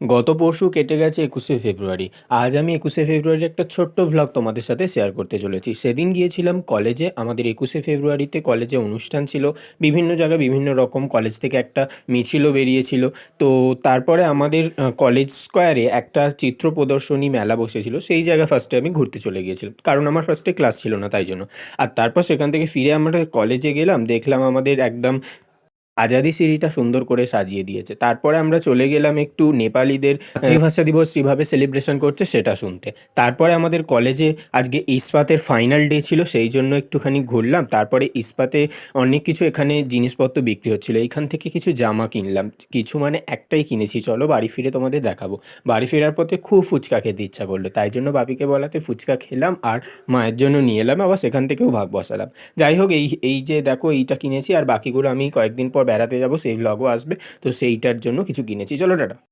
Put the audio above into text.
গত পরশু কেটে গেছে একুশে ফেব্রুয়ারি। আজ আমি একুশে ফেব্রুয়ারি একটা ছোট্ট ভ্লগ তোমাদের সাথে শেয়ার করতে চলেছি। সেদিন গিয়েছিলাম কলেজে আমাদের একুশে ফেব্রুয়ারিতে কলেজে অনুষ্ঠান ছিল। বিভিন্ন জায়গায় বিভিন্ন রকম কলেজ থেকে একটা মিছিলও বেরিয়েছিল। তো তারপরে আমাদের কলেজ স্কোয়ারে একটা চিত্র প্রদর্শনী মেলা বসেছিল। সেই জায়গা ফার্স্টে আমি ঘুরতে চলে গিয়েছিলাম। কারণ আমার ফার্স্টে ক্লাস ছিল না, তাই জন্য। আর তারপর সেখান থেকে ফিরে আমরা কলেজে গেলাম। দেখলাম আমাদের একদম আজাদি সিঁড়িটা সুন্দর করে সাজিয়ে দিয়েছে। তারপরে আমরা চলে গেলাম একটু নেপালিদের মাতৃভাষা দিবস কীভাবে সেলিব্রেশন করছে সেটা শুনতে। তারপরে আমাদের কলেজে আজকে ইস্পাতের ফাইনাল ডে ছিল সেই জন্য একটুখানি ঘুরলাম। তারপরে ইস্পাতে অনেক কিছু এখানে জিনিসপত্র বিক্রি হচ্ছিল। এইখান থেকে কিছু জামা কিনলাম। কিছু মানে একটাই কিনেছি। চলো বাড়ি ফিরে তোমাদের দেখাবো। বাড়ি ফেরার পথে খুব ফুচকা খেতে ইচ্ছা করল। তাই জন্য বাপিকে বলাতে ফুচকা খেলাম আর মায়ের জন্য নিয়ে এলাম। আবার সেখান থেকেও ভাগ বসালাম। যাই হোক এই এই যে দেখো এইটা কিনেছি আর বাকিগুলো আমি কয়েকদিন পর বেড়াতে যাব সেই ব্লগও আসবে। তো সেইটার জন্য কিছু কিনেছি। চলো টাটা।